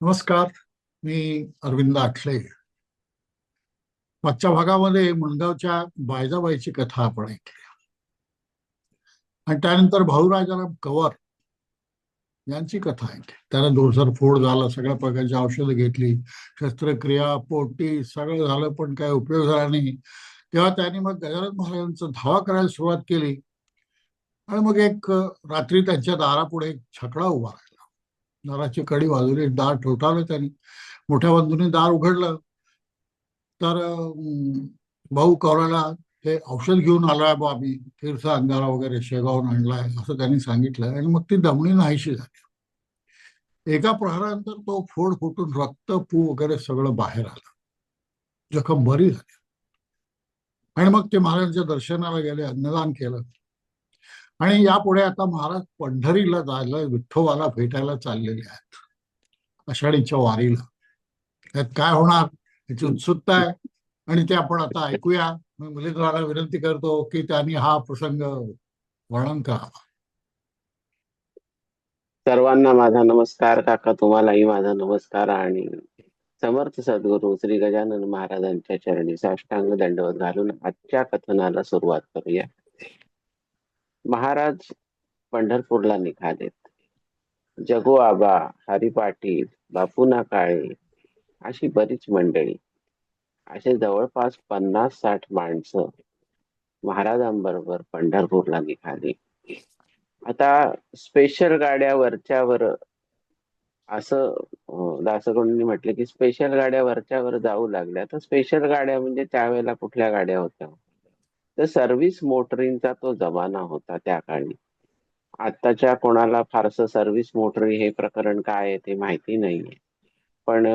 नमस्कार मी अरविंद आठले. मागच्या भागामध्ये मुंडगावच्या बायजाबाईची कथा आपण ऐकली. आणि त्यानंतर भाऊराजाराम कवर यांची कथा ऐकली. त्याला दोसर फोड झाला सगळ्या प्रकारची औषधं घेतली शस्त्रक्रिया पोटी सगळं झालं पण काही उपयोग झाला नाही. तेव्हा त्यांनी मग गजानन महाराजांचा धावा करायला सुरुवात केली. आणि मग एक रात्री त्यांच्या दारापुढे एक छकडा उभा दाराची कडी वाजवली दार ठोठावलं त्यांनी. मोठ्या बंधूने दार उघडलं. तर भाऊ कौराला ते औषध घेऊन आलोय बा आम्ही. तीर्थ अंधारा वगैरे शेगावून आणलाय असं त्यांनी सांगितलं. आणि मग ती दमणी नाहीशी झाली. एका प्रहारानंतर तो फोड फुटून रक्त पू वगैरे सगळं बाहेर आलं. जखम बरी झाली. आणि मग ते महाराजांच्या दर्शनाला गेले अन्नदान केलं. आणि यापुढे आता महाराज पंढरीला जायला विठ्ठोबाला भेटायला चाललेले आहेत. आषाढीच्या वारीला. त्यात काय होणार? याची उत्सुकता आहे. आणि ते आपण आता ऐकूया. मी मुलींना विनंती करतो की त्यांनी हा प्रसंग वर्णन करावा. सर्वांना माझा नमस्कार. काका तुम्हालाही माझा नमस्कार. आणि समर्थ सद्गुरू श्री गजानन महाराजांच्या चरणी साष्टांग दंडवत घालून आजच्या कथनाला सुरुवात करूया. महाराज पंढरपूरला निघालेत. जगो आबा हरी पाटील बापूना काळे अशी बरीच मंडळी. असे जवळपास पन्नास साठ माणसं महाराजांबरोबर पंढरपूरला निघाली. आता स्पेशल गाड्या वरच्यावर असं अं, दासगुरूंनी म्हटलं की स्पेशल गाड्या वरच्यावर जाऊ लागल्या. तर स्पेशल गाड्या म्हणजे त्यावेळेला कुठल्या गाड्या होत्या? तर सर्व्हिस मोटरींचा तो जमाना होता त्या काळी. आत्ताच्या कोणाला फारसं सर्व्हिस मोटरी हे प्रकरण काय आहे ते माहिती नाहीये. पण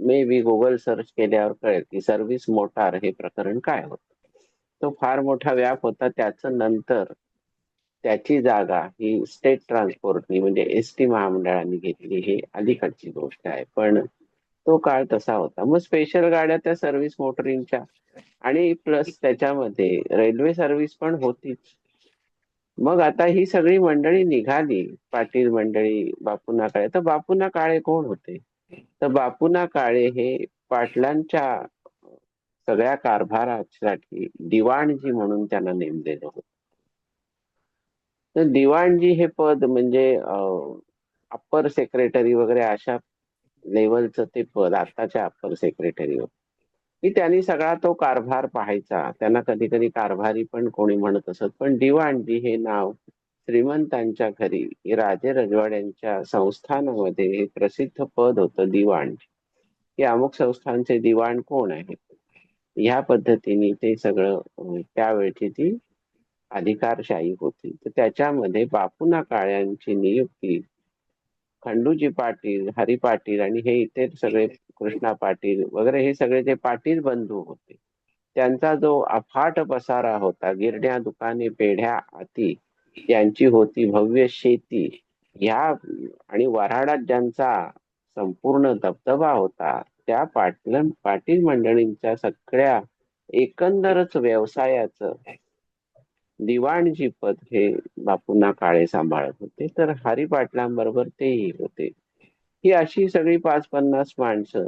मे बी गुगल सर्च केल्यावर कळेल की सर्व्हिस मोटार हे प्रकरण काय होतं. तो फार मोठा व्याप होता त्याचं नंतर त्याची जागा ही स्टेट ट्रान्सपोर्टनी म्हणजे एस टी महामंडळाने घेतली ही अलीकडची गोष्ट आहे. पण तो काळ तसा होता. मग स्पेशल गाड्या त्या सर्व्हिस मोटरिंगच्या आणि प्लस त्याच्यामध्ये रेल्वे सर्व्हिस पण होतीच. मग आता ही सगळी मंडळी निघाली. पाटील मंडळी बापूना काळे. तर बापूना काळे कोण होते? तर बापूना काळे हे पाटलांच्या सगळ्या कारभारासाठी दिवाणजी म्हणून त्यांना नेमलेलं होतं. तर दिवाणजी हे पद म्हणजे अप्पर सेक्रेटरी वगैरे अशा लेवलचं ते पद आत्ताच्या अप्पर सेक्रेटरीवर की त्यांनी सगळा तो कारभार पाहायचा. त्यांना कधी कधी कारभारी पण कोणी म्हणत असत. पण दिवाणजी हे नाव श्रीमंतांच्या घरी राजे रजवाड्यांच्या संस्थानामध्ये हे प्रसिद्ध पद होतं दिवाण की अमुक संस्थानचे दिवाण कोण आहेत? ह्या पद्धतीने ते सगळं त्यावेळची ती अधिकारशाही होती. तर त्याच्यामध्ये बापूना काळ्यांची नियुक्ती खंडूजी पाटील हरी पाटील आणि हे इथे सगळे कृष्णा पाटील वगैरे हे सगळे जे पाटील बंधू होते त्यांचा जो अफाट पसारा होता गिरण्या दुकाने पेढ्या आती त्यांची होती भव्य शेती ह्या आणि वऱ्हाडात ज्यांचा संपूर्ण दबदबा होता त्या पाटील पाटील मंडळींच्या सगळ्या एकंदरच व्यवसायाचं दिवाणजी पद हे बापूंना काळे सांभाळत होते तर हरी पाटलांबरोबर तेही होते. ही अशी सगळी पाच पन्नास माणसं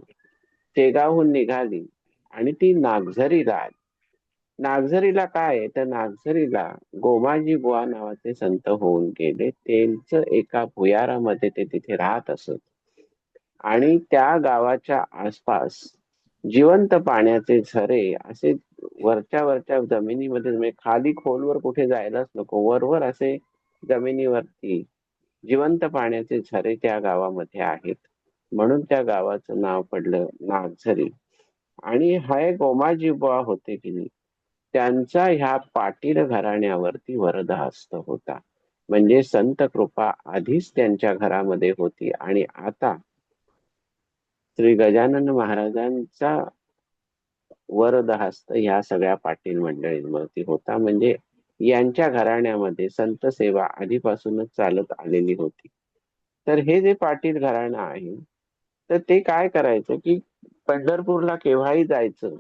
शेगावहून निघाली आणि ती नागझरीला आली. नागझरीला काय आहे? तर नागझरीला गोमाजी बुवा नावाचे संत होऊन गेले. त्यांचं एका भुयारामध्ये ते तिथे राहत असत. आणि त्या गावाच्या आसपास जिवंत पाण्याचे झरे असे वरच्या वरच्या जमिनीमध्ये म्हणजे खाली खोलवर कुठे जायलाच नको. वरवर असे जमिनीवरती जिवंत पाण्याचे झरे त्या गावामध्ये आहेत. म्हणून त्या गावाचं नाव पडलं नागझरी. आणि हा गोमाजी बुवा होते की नाही त्यांचा ह्या पाटील घराण्यावरती वरदहस्त होता. म्हणजे संत कृपा आधीच त्यांच्या घरामध्ये होती. आणि आता श्री गजानन महाराजांचा वरदहस्त ह्या सगळ्या पाटील मंडळींवरती होता. म्हणजे यांच्या घराण्यामध्ये संत सेवा आधीपासूनच चालत आलेली होती. तर हे जे पाटील घराणं आहे तर ते काय करायचं की पंढरपूरला केव्हाही जायचं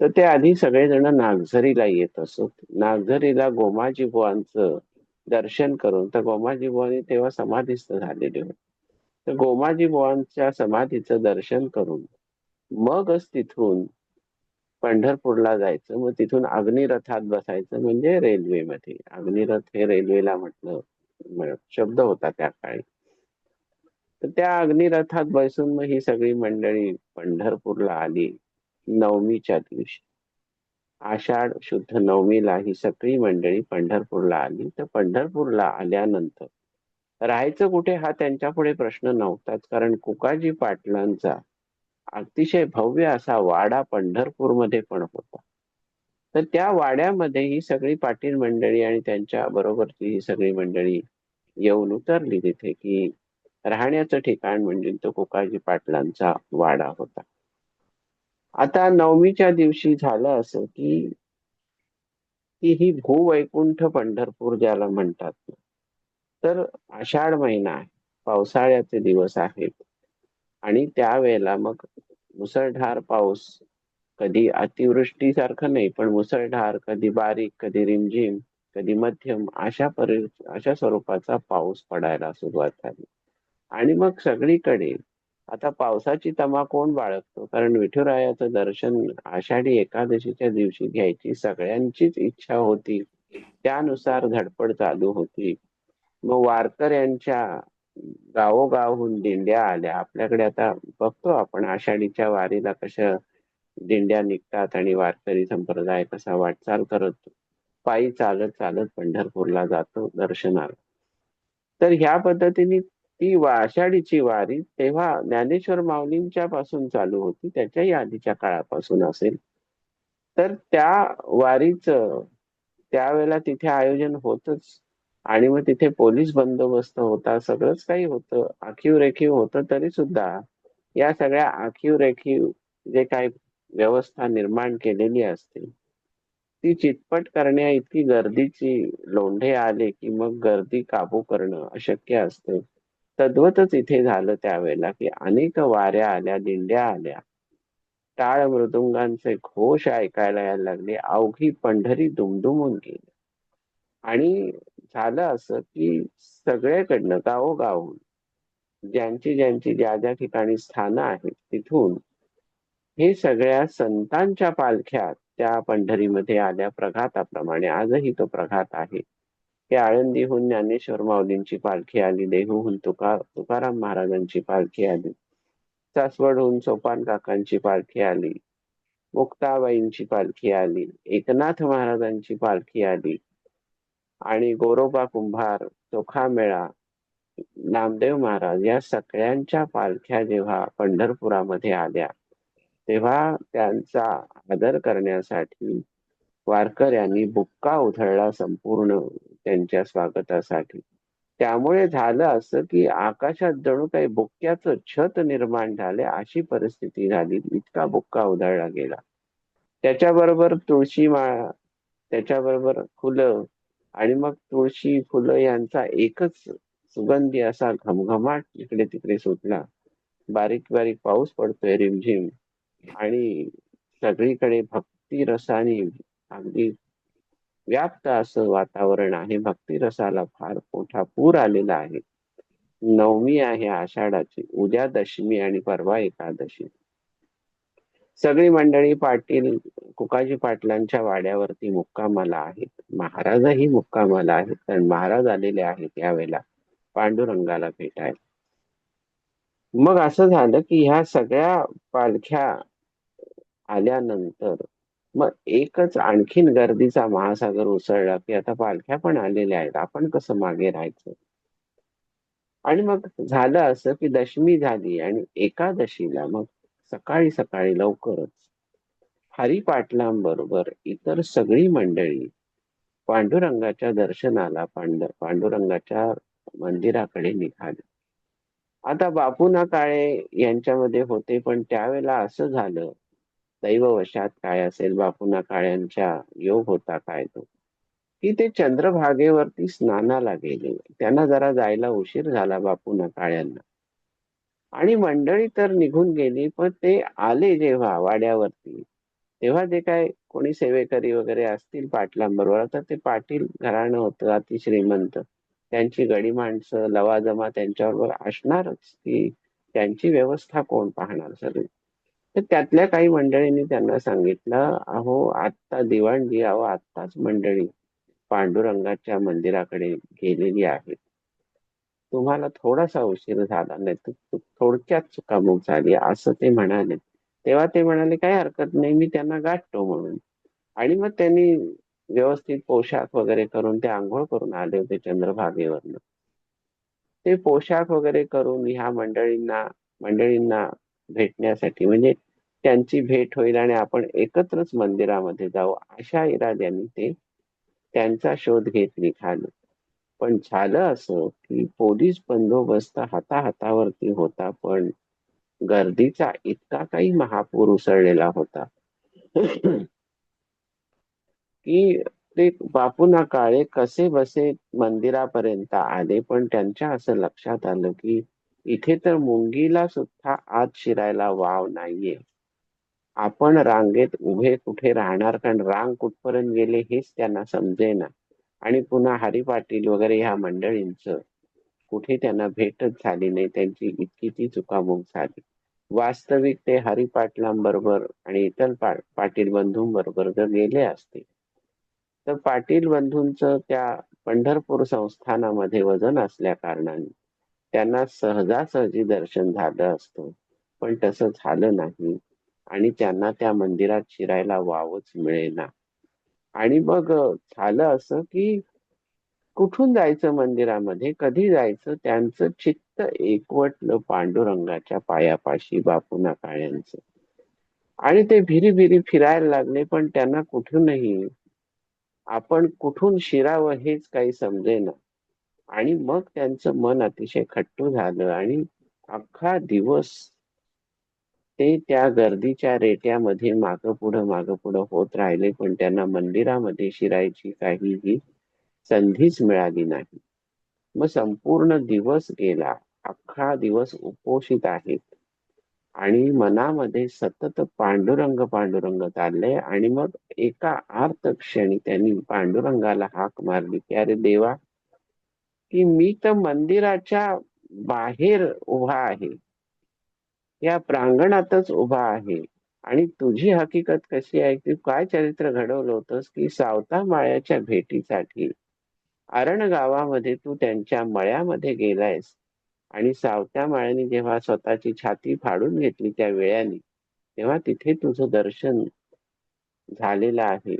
तर ते आधी सगळेजण नागझरीला येत असत. नागझरीला गोमाजी बुवांचं दर्शन करून तर गोमाजी बुवांनी तेव्हा समाधीस्थ झालेले होते. तर गोमाजी बुवांच्या समाधीचं दर्शन करून मगच तिथून पंढरपूरला जायचं. मग तिथून अग्निरथात बसायचं म्हणजे रेल्वेमध्ये. अग्निरथ हे रेल्वेला म्हटलं शब्द होता त्या काळी. तर त्या अग्निरथात बसून मग ही सगळी मंडळी पंढरपूरला आली नवमीच्या दिवशी. आषाढ शुद्ध नवमीला ही सगळी मंडळी पंढरपूरला आली. तर पंढरपूरला आल्यानंतर राहायचं कुठे हा त्यांच्या पुढे प्रश्न नव्हताच. कारण कुकाजी पाटलांचा अतिशय भव्य असा वाडा पंढरपूरमध्ये पण होता. तर त्या वाड्यामध्ये ही सगळी पाटील मंडळी आणि त्यांच्या बरोबरची ही सगळी मंडळी येऊन उतरली तिथे की राहण्याचं ठिकाण म्हणजे तो कोकाजी पाटलांचा वाडा होता. आता नवमीच्या दिवशी झालं असं की की ही भूवैकुंठ पंढरपूर ज्याला म्हणतात. ना, तर आषाढ महिना आहे. पावसाळ्याचे दिवस आहेत. आणि त्यावेळेला मग मुसळधार पाऊस कधी अतिवृष्टीसारखं नाही पण मुसळधार कधी बारीक कधी रिमझिम कधी मध्यम अशा परि अशा स्वरूपाचा पाऊस पडायला सुरुवात झाली. आणि मग सगळीकडे आता पावसाची तमा कोण बाळगतो. कारण विठुरायाचं दर्शन आषाढी एकादशीच्या दिवशी घ्यायची सगळ्यांचीच इच्छा होती. त्यानुसार धडपड चालू होती. मग वारकर यांच्या गावोगावहून दिंड्या आल्या. आपल्याकडे आता बघतो आपण आषाढीच्या वारीला कशा दिंड्या निघतात आणि वारकरी संप्रदाय कसा वाटचाल करत पायी चालत चालत पंढरपूरला जातो दर्शनाला. तर ह्या पद्धतीने ती आषाढीची वारी तेव्हा ज्ञानेश्वर माऊलींच्या पासून चालू होती. त्याच्याही आधीच्या काळापासून असेल. तर त्या वारीच त्यावेळेला तिथे आयोजन होतच. आणि मग तिथे पोलीस बंदोबस्त होता सगळंच काही होतं आखीव रेखीव होतं तरी सुद्धा या सगळ्या आखीव रेखीव जे काही व्यवस्था निर्माण केलेली असते ती चितपट करण्या इतकी गर्दीची लोंढे आले की मग गर्दी काबू करणं अशक्य असते. तद्वतच इथे झालं त्यावेळेला की अनेक वाऱ्या आल्या दिंड्या आल्या. टाळ मृदुंगांचे घोष ऐकायला यायला लागले. अवघी पंढरी दुमदुमून गेली. आणि झालं असं की सगळ्याकडनं गावोगावून ज्यांची ज्यांची ज्या ज्या ठिकाणी स्थानं आहेत तिथून हे सगळ्या संतांच्या पालख्या त्या पंढरीमध्ये आल्या प्रघाताप्रमाणे. आजही तो प्रघात आहे. की आळंदीहून ज्ञानेश्वर माऊलींची पालखी आली देहूहून तुका तुकाराम महाराजांची पालखी आली सासवडहून सोपान काकांची पालखी आली मुक्ताबाईंची पालखी आली एकनाथ महाराजांची पालखी आली आणि गोरोबा कुंभार चोखामेळा नामदेव महाराज या सगळ्यांच्या पालख्या जेव्हा पंढरपुरामध्ये आल्या तेव्हा त्यांचा आदर करण्यासाठी वारकऱ्यांनी बुक्का उधळला संपूर्ण त्यांच्या स्वागतासाठी. त्यामुळे झालं असं की आकाशात जणू काही बुक्क्याचं छत निर्माण झाले अशी परिस्थिती झाली इतका बुक्का उधळला गेला. त्याच्याबरोबर तुळशी माळा त्याच्याबरोबर फुलं आणि मग तुळशी फुलं यांचा एकच सुगंधी असा घमघमाट इकडे तिकडे सुटला. बारीक बारीक पाऊस पडतोय रिमझिम. आणि सगळीकडे भक्ती रसाने अगदी व्याप्त असं वातावरण आहे. भक्ती रसाला फार मोठा पूर आलेला आहे. नवमी आहे आषाढाची. उद्या दशमी आणि परवा एकादशी. सगळी मंडळी पाटील कुकाजी पाटलांच्या वाड्यावरती मुक्कामाला आहेत. महाराजही मुक्कामाला आहेत कारण महाराज आलेले आहेत यावेळेला पांडुरंगाला भेटायला. मग असं झालं की ह्या सगळ्या पालख्या आल्यानंतर मग एकच आणखीन गर्दीचा महासागर उसळला की आता पालख्या पण आलेल्या आहेत. आपण कसं मागे राहायचं? आणि मग झालं असं की दशमी झाली आणि एकादशीला मग सकाळी सकाळी लवकरच हरिपाटलांबरोबर इतर सगळी मंडळी पांडुरंगाच्या दर्शनाला पांड पांडुरंगाच्या मंदिराकडे निघाले. आता बापूना काळे यांच्यामध्ये होते पण त्यावेळेला असं झालं दैववशात काय असेल बापूना काळ्यांच्या योग होता काय तो? की ते चंद्रभागेवरती स्नानाला गेले. त्यांना जरा जायला उशीर झाला बापूना काळ्यांना. आणि मंडळी तर निघून गेली पण ते आले जेव्हा वाड्यावरती तेव्हा जे काय कोणी सेवेकरी वगैरे असतील पाटलांबरोबर तर ते पाटील घराणं होतं अतिश्रीमंत. त्यांची गडी माणसं लवाजमा त्यांच्याबरोबर असणारच की त्यांची व्यवस्था कोण पाहणार सगळी? तर त्यातल्या काही मंडळींनी त्यांना सांगितलं अहो आत्ता दिवाणजी अहो आत्ताच मंडळी पांडुरंगाच्या मंदिराकडे गेलेली आहेत. तुम्हाला थोडासा उशीर झाला नाही तर थोडक्यात चुकामुक झाली असं ते म्हणाले. तेव्हा ते म्हणाले काही हरकत नाही मी त्यांना गाठतो म्हणून. आणि मग त्यांनी व्यवस्थित पोशाख वगैरे करून ते आंघोळ करून आले होते चंद्रभागेवरनं. ते पोशाख वगैरे करून ह्या मंडळींना मंडळींना भेटण्यासाठी म्हणजे त्यांची भेट होईल आणि आपण एकत्रच मंदिरामध्ये जाऊ अशा इराद्याने ते त्यांचा शोध घेत निघाले पण झालं असं की पोलीस बंदोबस्त हाताहातावरती होता पण गर्दीचा इतका काही महापूर उसळलेला होता. की ते बापूना काळे कसे बसे मंदिरापर्यंत आले पण त्यांच्या असं लक्षात आलं की इथे तर मुंगीला सुद्धा आत शिरायला वाव नाहीये. आपण रांगेत उभे कुठे राहणार? कारण रांग कुठपर्यंत गेले हेच त्यांना समजेना. आणि पुन्हा हरी पाटील वगैरे ह्या मंडळींचं कुठे त्यांना भेटच झाली नाही. त्यांची इतकी ती चुकामुक झाली. वास्तविक ते हरी पाटलांबरोबर आणि इतर पाटील बंधूंबरोबर जर गेले असते तर पाटील बंधूंचं त्या पंढरपूर संस्थानामध्ये वजन असल्या कारणाने त्यांना सहजासहजी दर्शन झालं असतं. पण तसं झालं नाही आणि त्यांना त्या मंदिरात शिरायला वावच मिळेना. आणि मग झालं असं की कुठून जायचं मंदिरामध्ये कधी जायचं त्यांचं चित्त एकवटलं पांडुरंगाच्या पायापाशी बापूना काळ्यांचं आणि ते भिरी भिरी फिरायला लागले पण त्यांना कुठूनही आपण कुठून शिरावं हेच काही समजेना. आणि मग त्यांचं मन अतिशय खट्टू झालं आणि अख्खा दिवस ते त्या गर्दीच्या रेट्यामध्ये मागं पुढं मागं पुढं होत राहिले पण त्यांना मंदिरामध्ये शिरायची काहीही संधीच मिळाली नाही. मग संपूर्ण दिवस गेला अख्खा दिवस उपोषित आहेत. आणि मनामध्ये सतत पांडुरंग पांडुरंग चाललंय आणि मग एका आर्त क्षणी त्यांनी पांडुरंगाला हाक मारली की अरे देवा की मी तर मंदिराच्या बाहेर उभा आहे. या प्रांगणातच उभा आहे. आणि तुझी हकीकत कशी आहे? की काय चरित्र घडवलं होतंस की सावता माळ्याच्या भेटीसाठी? अरण गावामध्ये तू त्यांच्या मळ्यामध्ये गेलायस. आणि सावत्या माळ्याने जेव्हा स्वतःची छाती फाडून घेतली त्या वेळाने तेव्हा तिथे तुझं दर्शन झालेलं आहे.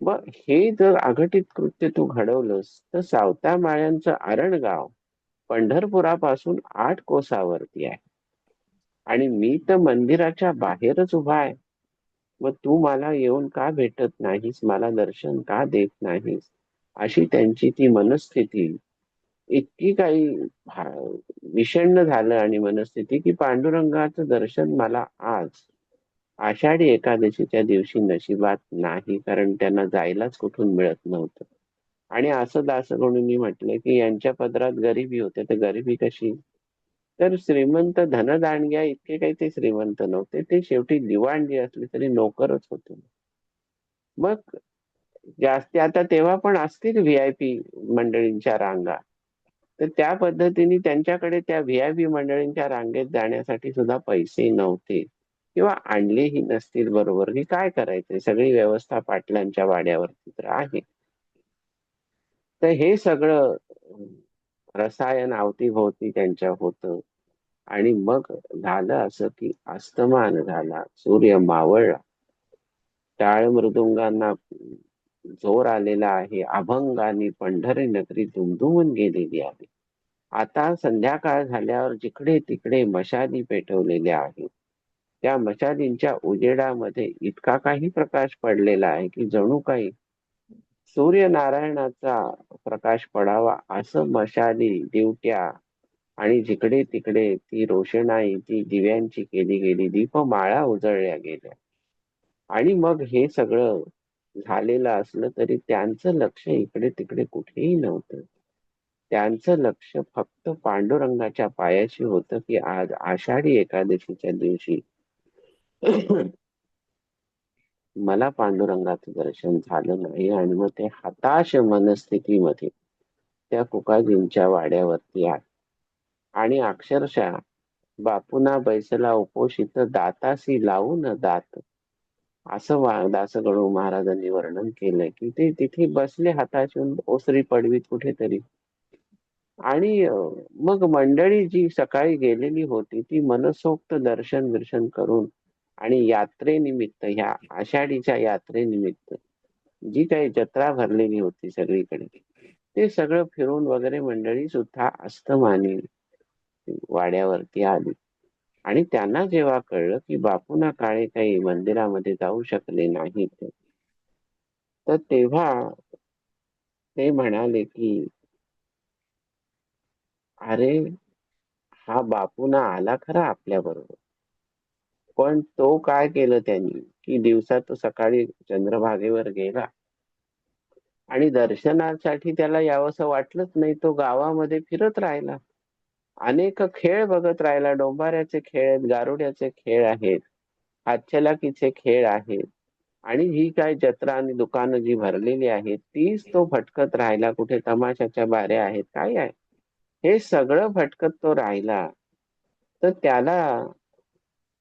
मग हे जर अघटित कृत्य तू घडवलंस तर सावता माळ्यांचं अरण गाव पंढरपुरापासून आठ कोसावरती आहे. आणि मी तर मंदिराच्या बाहेरच उभा आहे. मग तू मला येऊन का भेटत नाहीस? मला दर्शन का देत नाहीस? अशी त्यांची ती मनस्थिती. इतकी काही विषण्ण झालं आणि मनस्थिती की पांडुरंगाचं दर्शन मला आज आषाढी एकादशीच्या दिवशी नशिबात नाही कारण त्यांना जायलाच कुठून मिळत नव्हतं. आणि असं दासगणूंनी म्हटलं की यांच्या पदरात गरिबी होते तर गरिबी कशी? तर श्रीमंत धनदांडग्या इतके काही ते श्रीमंत नव्हते. ते शेवटी दिवाण असले तरी नोकरच होते. मग जास्ती आता तेव्हा पण असतील व्ही आय पी मंडळींच्या रांगा. तर त्या पद्धतीने त्यांच्याकडे त्या व्ही आय पी मंडळींच्या रांगेत जाण्यासाठी सुद्धा पैसे नव्हते. किंवा आणलेही नसतील बरोबर. की काय करायचे सगळी व्यवस्था पाटलांच्या वाड्यावरती तर आहे. तर हे सगळं रसायन अवतीभोवती त्यांच्या होतं. आणि मग झालं असं की अस्तमान झाला सूर्य मावळला. टाळ मृदुंगांना जोर आलेला आहे अभंगाने पंढरी नगरी दुमदुमून गेलेली आहे. आता संध्याकाळ झाल्यावर जिकडे तिकडे मशाली पेटवलेल्या आहेत. त्या मशालींच्या उजेडामध्ये इतका काही प्रकाश पडलेला आहे की जणू काही सूर्यनारायणाचा प्रकाश पडावा असं मशाली दिवट्या आणि जिकडे तिकडे ती रोषणाई ती दिव्यांची केली गेली दीपमाळा उजळल्या गेल्या. आणि मग हे सगळं झालेलं असलं तरी त्यांचं लक्ष इकडे तिकडे कुठेही नव्हतं. त्यांचं लक्ष फक्त पांडुरंगाच्या पायाशी होतं की आज आषाढी एकादशीच्या दिवशी मला पांडुरंगाचं दर्शन झालं नाही आणि मग ते हताश मनस्थितीमध्ये त्या कुकाजींच्या वाड्यावरती आले. आणि अक्षरशः बापूना बैसला उपोषित दातासी लावून दात. असं वा महाराजांनी वर्णन केलंय की ते तिथे बसले हातातून ओसरी पडवीत कुठेतरी. आणि मग मंडळी जी सकाळी गेलेली होती ती मनसोक्त दर्शन दर्शन करून आणि यात्रेनिमित्त ह्या आषाढीच्या यात्रेनिमित्त जी काही जत्रा भरलेली होती सगळीकडे ते सगळं फिरून वगैरे मंडळी सुद्धा अस्तमानी वाड्यावरती आली. आणि त्यांना जेव्हा कळलं की बापूना काळे काही मंदिरामध्ये जाऊ शकले नाहीत तर तेव्हा ते म्हणाले की अरे हा बापूना आला खरा आपल्या बरोबर पण तो काय केलं त्यांनी? की दिवसा तो सकाळी चंद्रभागेवर गेला. आणि दर्शनासाठी त्याला यावंसं वाटलंच नाही. तो गावामध्ये फिरत राहिला. अनेक खेळ बघत राहिला. डोंबाऱ्याचे खेळ आहेत गारुड्याचे खेळ आहेत हातचलाकीचे खेळ आहेत. आणि ही काय जत्रा आणि दुकानं जी भरलेली आहेत तीच तो भटकत राहिला. कुठे तमाशाच्या बाऱ्या आहेत काय आहे? हे सगळं भटकत तो राहिला. तर त्याला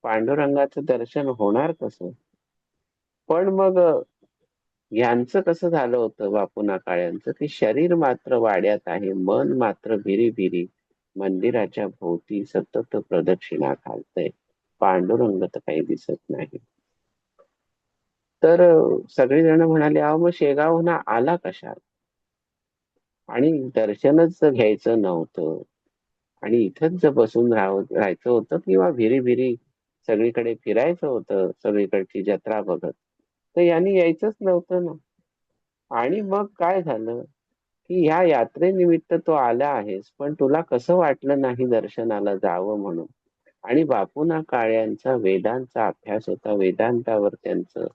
पांडुरंगाचं दर्शन होणार कसं? पण मग यांचं कसं झालं होतं बापूना काळ्यांचं? की शरीर मात्र वाड्यात आहे मन मात्र भिरी भिरी मंदिराच्या भोवती सतत प्रदक्षिणा घालतय. पांडुरंग तर काही दिसत नाही. तर सगळेजण म्हणाले अहो मग शेगावहून आला कशा? आणि दर्शनच घ्यायचं नव्हतं. आणि इथंच जर बसून राह राहायचं होतं किंवा भिरी भिरी सगळीकडे फिरायचं होतं सगळीकडची जत्रा बघत. तर यांनी यायचंच नव्हतं ना. आणि मग काय झालं की ह्या यात्रेनिमित्त तो आला आहेस पण तुला कसं वाटलं नाही दर्शनाला जावं म्हणून? आणि बापूना काळ्यांचा वेदांचा अभ्यास होता वेदांतावर त्यांचं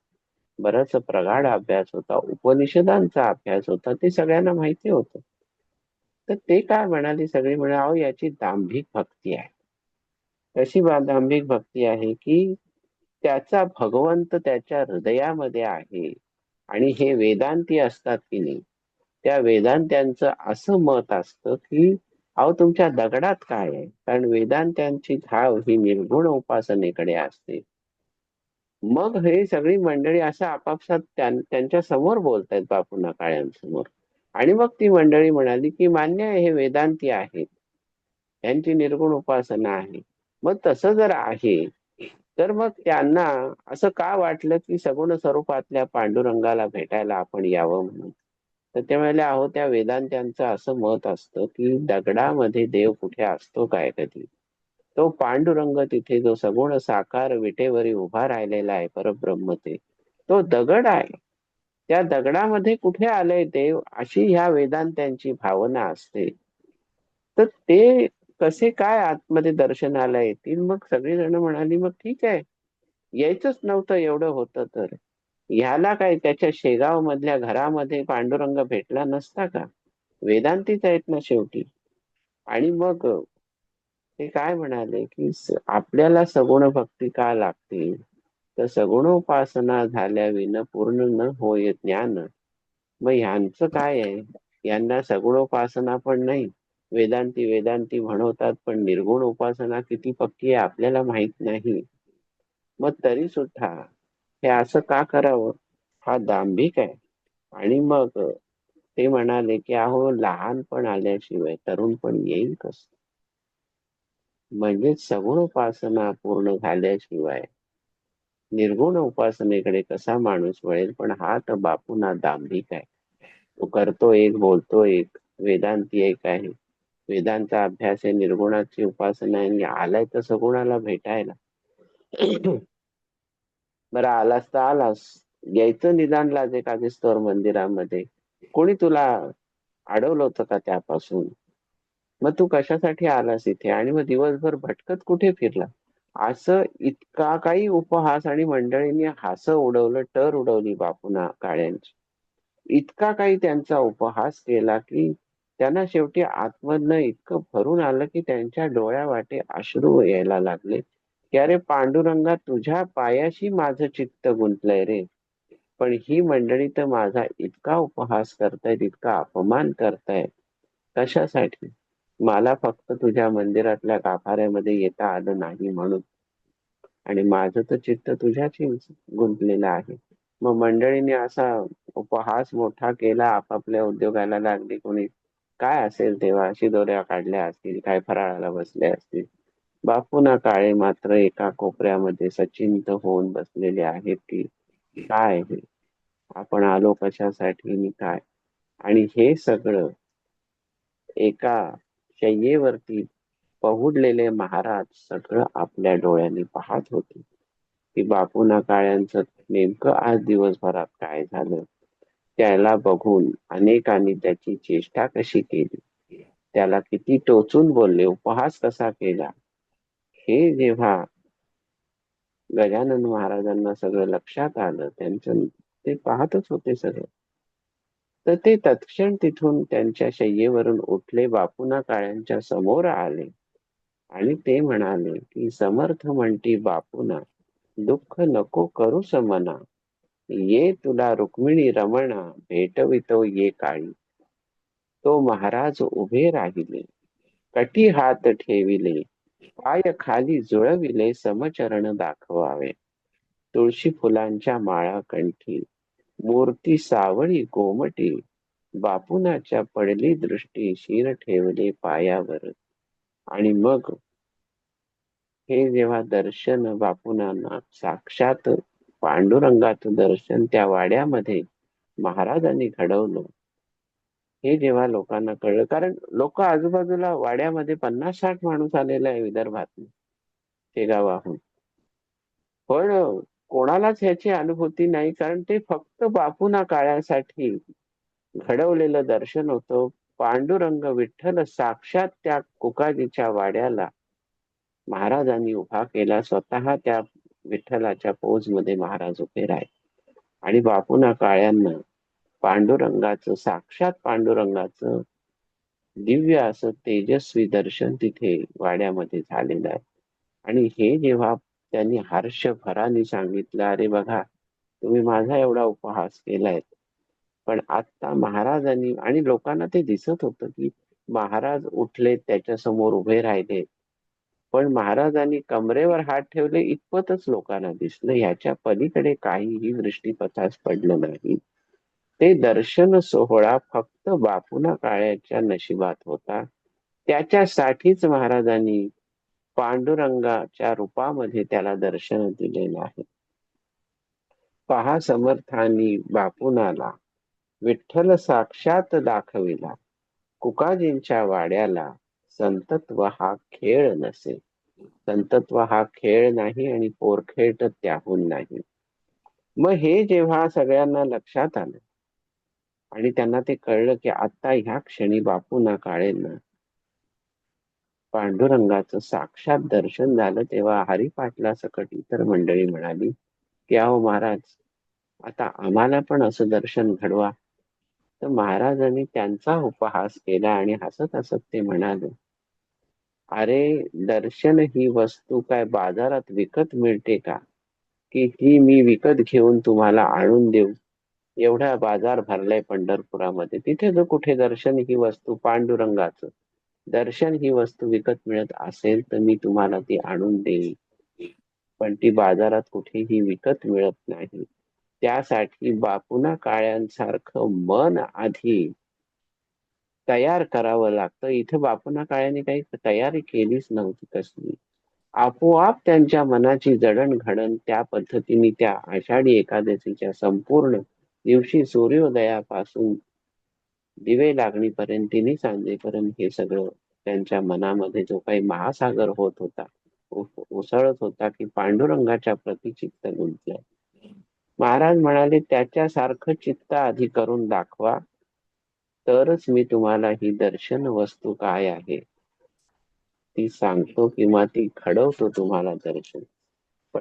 बराच प्रगाढ अभ्यास होता उपनिषदांचा अभ्यास होता ते सगळ्यांना माहिती होतं. तर ते काय म्हणाले सगळे म्हणाले अहो याची दांभिक भक्ती आहे. अशी दांभिक भक्ती आहे की त्याचा भगवंत त्याच्या हृदयामध्ये आहे. आणि हे वेदांती असतात की नाही? त्या वेदांत्यांचं असं मत असतं की अहो तुमच्या दगडात काय आहे? कारण वेदांत्यांची धाव ही निर्गुण उपासनेकडे असते. मग हे सगळी मंडळी असं आपापसात त्यांच्यासमोर बोलतायत बापूंना काळ्यांसमोर. आणि मग ती मंडळी म्हणाली की मान्य आहे हे वेदांती आहेत. त्यांची निर्गुण उपासना आहे. मग तसं जर आहे तर मग त्यांना असं का वाटलं की सगुण स्वरूपातल्या पांडुरंगाला भेटायला आपण यावं म्हणून? तर ते म्हणाले अहो त्या वेदांत्यांचं असं मत असतं की दगडामध्ये देव कुठे असतो काय कधी? तो पांडुरंग तिथे जो सगुण साकार विटेवरी उभा राहिलेला आहे परब्रह्म ते तो दगड आहे. त्या दगडामध्ये कुठे आलंय देव? अशी ह्या वेदांत्यांची भावना असते. तर ते कसे काय आतमध्ये दर्शनाला येतील? मग सगळी जण म्हणाली मग ठीक आहे. यायचंच नव्हतं एवढं होतं तर. ह्याला काय त्याच्या शेगाव मधल्या घरामध्ये पांडुरंग भेटला नसता का? वेदांतीच आहेत ना शेवटी. आणि मग ते काय म्हणाले की आपल्याला सगुण भक्ती का लागते तर सगुणोपासना झाल्या विन पूर्ण न होय ज्ञान. मग ह्यांचं काय आहे? यांना सगुणोपासना पण नाही. वेदांती वेदांती म्हणवतात पण निर्गुण उपासना किती पक्की आहे आपल्याला माहीत नाही. मग तरी सुद्धा हे असं का करावं? हा दांभिक आहे. आणि मग ते म्हणाले की अहो लहानपण आल्याशिवाय तरुणपण येईल कस? म्हणजे सगुण उपासना पूर्ण झाल्याशिवाय निर्गुण उपासनेकडे कसा माणूस वळेल? पण हा तर बापूना दांभिक आहे. तो करतो एक बोलतो एक वेदांती एक आहे. वेदांचा अभ्यास आहे निर्गुणाची उपासना आहे आणि आलाय तर सगुणाला भेटायला? बरं आलास तर आलास. यायचं निदान लाजे कागेश्वर मंदिरामध्ये. कोणी तुला अडवलं होतं का त्यापासून? मग तू कशासाठी आलास इथे? आणि मग दिवसभर भटकत कुठे फिरला? असं इतका काही उपहास आणि मंडळींनी हास उडवलं टर उडवली बापूना काळ्यांची. इतका काही त्यांचा उपहास केला की त्यांना शेवटी आतमधनं इतकं भरून आलं की त्यांच्या डोळ्या वाटे अश्रू यायला लागले. की अरे पांडुरंगा तुझ्या पायाशी माझं चित्त गुंतलंय रे. पण ही मंडळी तर माझा इतका उपहास करतायत इतका अपमान करतायत. कशासाठी? मला फक्त तुझ्या मंदिरातल्या गाभाऱ्यामध्ये येता आलं नाही म्हणून. आणि माझं तर चित्त तुझ्याशी गुंतलेलं आहे. मग मंडळीने असा उपहास मोठा केला आपापल्या उद्योगाला लागली कोणी काय असेल तेव्हा शिदोऱ्या काढल्या असतील काय फराळाला बसले असतील? बापूना काळे मात्र एका कोपऱ्यामध्ये सचिंत होऊन बसलेले आहेत की काय हे? आपण आलो कशासाठी काय? आणि हे सगळं एका शय्येवरती पहुडलेले महाराज सगळं आपल्या डोळ्यांनी पाहत होते. की बापूना काळ्यांचं नेमकं आज दिवसभरात काय झालं? त्याला बघून अनेकांनी त्याची चेष्टा कशी केली? त्याला किती टोचून बोलले? उपहास कसा केला? हे जेव्हा गजानन महाराजांना सगळं लक्षात आलं त्यांचं ते पाहतच होते सगळं. तर ते तत्क्षण तिथून त्यांच्या शय्येवरून उठले बापूना काळ्यांच्या समोर आले आणि ते म्हणाले की समर्थ म्हणती बापूना दुःख नको करू समना ये तुला रुक्मिणी रमणा भेटवितो ये काळी. तो महाराज उभे राहिले. कटी हात ठेविले. पाय खाली जुळविले. समचरण दाखवावे. तुळशी फुलांच्या माळा कंठी. मूर्ती सावळी कोमटी बापुनाच्या पडली दृष्टी. शिर ठेवले पायावर. आणि मग हे जेव्हा दर्शन बापुनांना साक्षात पांडुरंगाचं दर्शन त्या वाड्यामध्ये महाराजांनी घडवलं. हे जेव्हा लोकांना कळलं कारण लोक आजूबाजूला वाड्यामध्ये पन्नास साठ माणूस आलेला आहे विदर्भात शेगावाहून पण कोणालाच ह्याची अनुभूती नाही कारण ते फक्त बापूना काळ्यासाठी घडवलेलं दर्शन होतं. पांडुरंग विठ्ठल साक्षात त्या कुकाजीच्या वाड्याला महाराजांनी उभा केला स्वतः त्या विठ्ठलाच्या पोजमध्ये महाराज उभे राहिले. आणि बापूना काळ्यांना पांडुरंगाचं साक्षात पांडुरंगाचं दिव्य असं तेजस्वी दर्शन तिथे वाड्यामध्ये झालेलं आहे. आणि हे जेव्हा त्यांनी हर्ष भराने सांगितलं अरे बघा तुम्ही माझा एवढा उपहास केलाय. पण आता महाराजांनी आणि लोकांना ते दिसत होतं की महाराज उठले त्याच्यासमोर उभे राहिले. पण महाराजांनी कमरेवर हात ठेवले इतपतच लोकांना दिसलं. ह्याच्या पलीकडे काहीही दृष्टीपथास पडलं नाही. ते दर्शन सोहळा फक्त बापूना काळ्याच्या नशिबात होता. त्याच्यासाठीच महाराजांनी पांडुरंगाच्या रूपामध्ये त्याला दर्शन दिलेलं आहे पहा समर्थांनी बापुनाला विठ्ठल साक्षात दाखविला. कुकाजींच्या वाड्याला संतत्व हा खेळ नसे. संतत्व हा खेळ नाही आणि पोरखेट त्याहून नाही. मग हे जेव्हा सगळ्यांना लक्षात आलं आणि त्यांना ते कळलं की आता ह्या क्षणी बापूना काळेंना पांडुरंगाचं साक्षात दर्शन झालं तेव्हा हरिपाटला सकट इतर मंडळी म्हणाली की अहो महाराज आता आम्हाला पण असं दर्शन घडवा. तर महाराजांनी त्यांचा उपहास केला आणि हसत हसत ते म्हणाले अरे दर्शन ही वस्तू काय बाजारात विकत मिळते का? की ही मी विकत घेऊन तुम्हाला आणून देऊ. एवढा बाजार भरलाय पंढरपुरामध्ये. तिथे जर कुठे दर्शन ही वस्तू पांडुरंगाचं दर्शन ही वस्तू विकत मिळत असेल तर मी तुम्हाला ती आणून देईन. पण ती बाजारात कुठेही विकत मिळत नाही. त्यासाठी बापुना काळ्यांसारखं मन आधी तयार करावं लागतं. इथं बापुना काळ्याने काही तयारी केलीच नव्हती कसली आपोआप त्यांच्या मनाची जडणघडण त्या पद्धतीने त्या आषाढी एकादशीच्या संपूर्ण दिवशी सूर्योदयापासून दिवे लागणीपर्यंत सांजेपर्यंत हे सगळं त्यांच्या मनामध्ये जो काही महासागर होत होता उसळत होता की पांडुरंगाच्या प्रति चित्त गुंतलंय. महाराज म्हणाले त्याच्यासारखं चित्त आधी करून दाखवा. तरच मी तुम्हाला ही दर्शन वस्तू काय आहे? ती सांगतो किंवा ती घडवतो तुम्हाला दर्शन.